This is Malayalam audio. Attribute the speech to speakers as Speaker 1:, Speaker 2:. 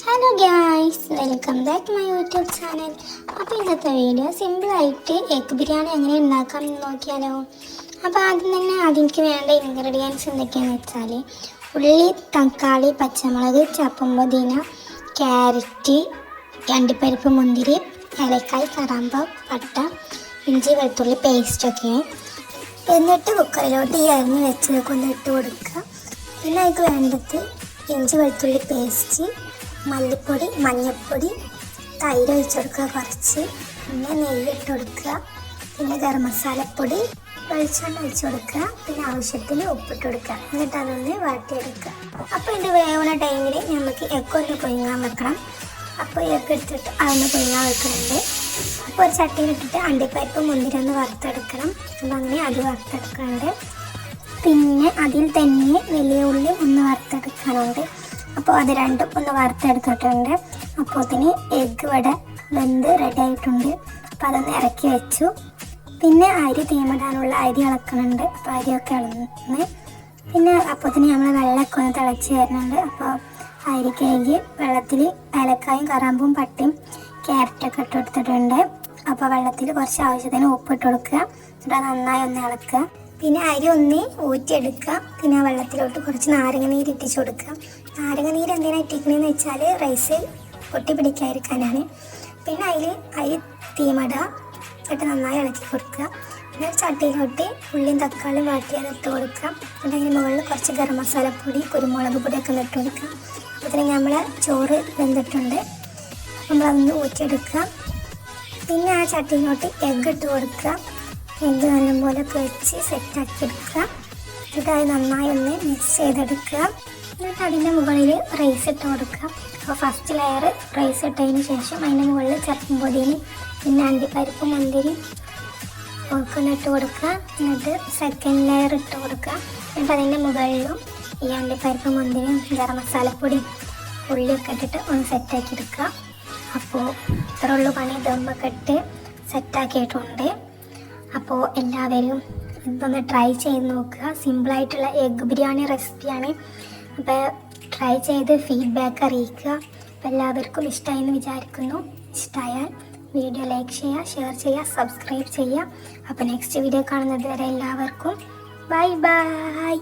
Speaker 1: Hello guys welcome back my YouTube channel അപ്പോൾ ഇന്നത്തെ വീഡിയോ സിമ്പിളായിട്ട് എഗ് ബിരിയാണി എങ്ങനെ ഉണ്ടാക്കാം എന്ന് നോക്കിയാലോ. അപ്പോൾ ആദ്യം തന്നെ അതിലേക്ക് വേണ്ട ഇൻഗ്രീഡിയൻസ് എന്തൊക്കെയാണെന്ന് വെച്ചാൽ ഉള്ളി തക്കാളി പച്ചമുളക് ചപ്പും ക്യാരറ്റ് അണ്ടിപ്പരിപ്പ് മുന്തിരി ഏലക്കായ് കറാമ്പ പട്ട ഇഞ്ചി വെളുത്തുള്ളി പേസ്റ്റൊക്കെ എന്നിട്ട് കുക്കറിലോട്ട് ഈ അരിഞ്ഞ് വെച്ചത് ഒന്ന് ഇട്ട് കൊടുക്കുക. പിന്നെ അതിക്ക് വേണ്ടത് ഇഞ്ചി വെളുത്തുള്ളി പേസ്റ്റ് മല്ലിപ്പൊടി മഞ്ഞൾപ്പൊടി തൈര് ഒഴിച്ച് കൊടുക്കുക കുറച്ച്. പിന്നെ നെയ്യ് ഇട്ട് കൊടുക്കുക. പിന്നെ ഗരം മസാലപ്പൊടി വെളിച്ചെണ്ണ ഒഴിച്ച് കൊടുക്കുക. പിന്നെ ആവശ്യത്തിന് ഉപ്പിട്ട് കൊടുക്കുക. എന്നിട്ട് അതൊന്ന് വാട്ടിയെടുക്കുക അപ്പോൾ ഇത് വേവുന്ന ടൈമിൽ നമുക്ക് എക്കൊന്ന് പൊങ്ങാൻ വെക്കണം. അപ്പോൾ എഗ് എടുത്തിട്ട് അതൊന്ന് പൊങ്ങാൻ വെക്കുന്നുണ്ട്. അപ്പോൾ ഒരു ചട്ടിയിലിട്ടിട്ട് അണ്ടിപ്പരിപ്പ് മുന്തിരി ഒന്ന് വറുത്തെടുക്കണം. അപ്പോൾ അങ്ങനെ അത് വറുത്തെടുക്കുന്നുണ്ട് പിന്നെ അതിൽ തന്നെ വലിയ ഉള്ളി ഒന്ന് വറുത്തെടുക്കാനുണ്ട്. അപ്പോൾ അത് രണ്ടും ഒന്ന് വറുത്തെടുത്തിട്ടുണ്ട്. അപ്പോൾ അതിന് എഗ്ഗ് വട വെന്ത് റെഡി ആയിട്ടുണ്ട്. അപ്പോൾ അതൊന്ന് ഇറക്കി വെച്ചു. പിന്നെ അരി തീമിടാനുള്ള അരി ഇളക്കുന്നുണ്ട് അപ്പോൾ അരിയൊക്കെ ഇളന്ന്. പിന്നെ അപ്പോൾ തന്നെ നമ്മൾ വെള്ളമൊക്കെ ഒന്ന് തിളച്ച് വരുന്നുണ്ട്. അപ്പോൾ അരി കഴുകി വെള്ളത്തിൽ ഏലക്കായും കറാമ്പും പട്ടിയും ക്യാരറ്റൊക്കെ ഇട്ട് കൊടുത്തിട്ടുണ്ട് അപ്പോൾ വെള്ളത്തിൽ കുറച്ച് ആവശ്യത്തിന് ഉപ്പ് ഇട്ട് കൊടുക്കുക എന്നിട്ട് നന്നായി ഒന്ന് ഇളക്കുക. പിന്നെ അരി ഒന്ന് ഊറ്റിയെടുക്കുക. പിന്നെ ആ വെള്ളത്തിലോട്ട് കുറച്ച് നാരങ്ങ നീര് ഇട്ടിച്ച് കൊടുക്കുക നാരങ്ങ നീര് എന്തിനാണ് ഇട്ടിക്കണമെന്ന് വെച്ചാൽ റൈസ് പൊട്ടി പിടിക്കാതിരിക്കാനാണ് പിന്നെ അതിൽ അരി തീമട ഇട്ട് നന്നായി ഇളക്കി കൊടുക്കുക. പിന്നെ ചട്ടിയിലോട്ട് ഉള്ളിയും തക്കാളിയും വാട്ടിയത് ഇട്ട് കൊടുക്കുക. പിന്നെ അതിന് മുകളിൽ കുറച്ച് ഗരം മസാലപ്പൊടി കുരുമുളക് പൊടിയൊക്കെ ഇട്ട് കൊടുക്കുക. അപ്പോൾ നമ്മൾ ചോറ് വെന്തിട്ടുണ്ട്. നമ്മളതൊന്ന് ഊറ്റിയെടുക്കുക. പിന്നെ ആ ചട്ടിയിലോട്ട് എഗ്ഗ് ഇട്ട് കൊടുക്കുക. എഗ്ഗ് നല്ലപോലെ പൊരിച്ച് സെറ്റാക്കി എടുക്കുക. അത് നന്നായി ഒന്ന് മിക്സ് ചെയ്തെടുക്കുക. എന്നിട്ട് അതിന്റെ മുകളിൽ റൈസ് ഇട്ട് കൊടുക്കുക. അപ്പോൾ ഫസ്റ്റ് ലെയർ റൈസ് ഇട്ടതിന് ശേഷം അതിന്റെ മുകളിൽ ചപ്പും പൊടിയും പിന്നെ അണ്ടിപ്പരിപ്പ് മുന്തിരി ഒക്കെ ഇട്ട് കൊടുക്കുക. എന്നിട്ട് സെക്കൻഡ് ലെയർ ഇട്ട് കൊടുക്കുക. എന്നിട്ട് അതിന്റെ മുകളിലും ഈ അണ്ടിപ്പരിപ്പ് മുന്തിരിയും ഗരം മസാലപ്പൊടിയും ഉള്ളിയൊക്കെ ഇട്ടിട്ട് ഒന്ന് സെറ്റാക്കി എടുക്കുക. അപ്പോൾ ഇത്ര ഉള്ളു പണി. ദമ്മൊക്കെ ഇട്ട് സെറ്റാക്കിയിട്ടുണ്ട്. അപ്പോൾ എല്ലാവരും ഇതൊന്ന് ട്രൈ ചെയ്ത് നോക്കുക. സിമ്പിളായിട്ടുള്ള എഗ് ബിരിയാണി റെസിപ്പിയാണ് അപ്പോൾ ട്രൈ ചെയ്ത് ഫീഡ്ബാക്ക് അറിയിക്കുക. അപ്പോൾ എല്ലാവർക്കും ഇഷ്ടമായി എന്ന് വിചാരിക്കുന്നു. ഇഷ്ടമായാൽ വീഡിയോ ലൈക്ക് ചെയ്യുക ഷെയർ ചെയ്യുക സബ്സ്ക്രൈബ് ചെയ്യുക. അപ്പോൾ നെക്സ്റ്റ് വീഡിയോ കാണുന്നത് വരെ എല്ലാവർക്കും ബൈ ബൈ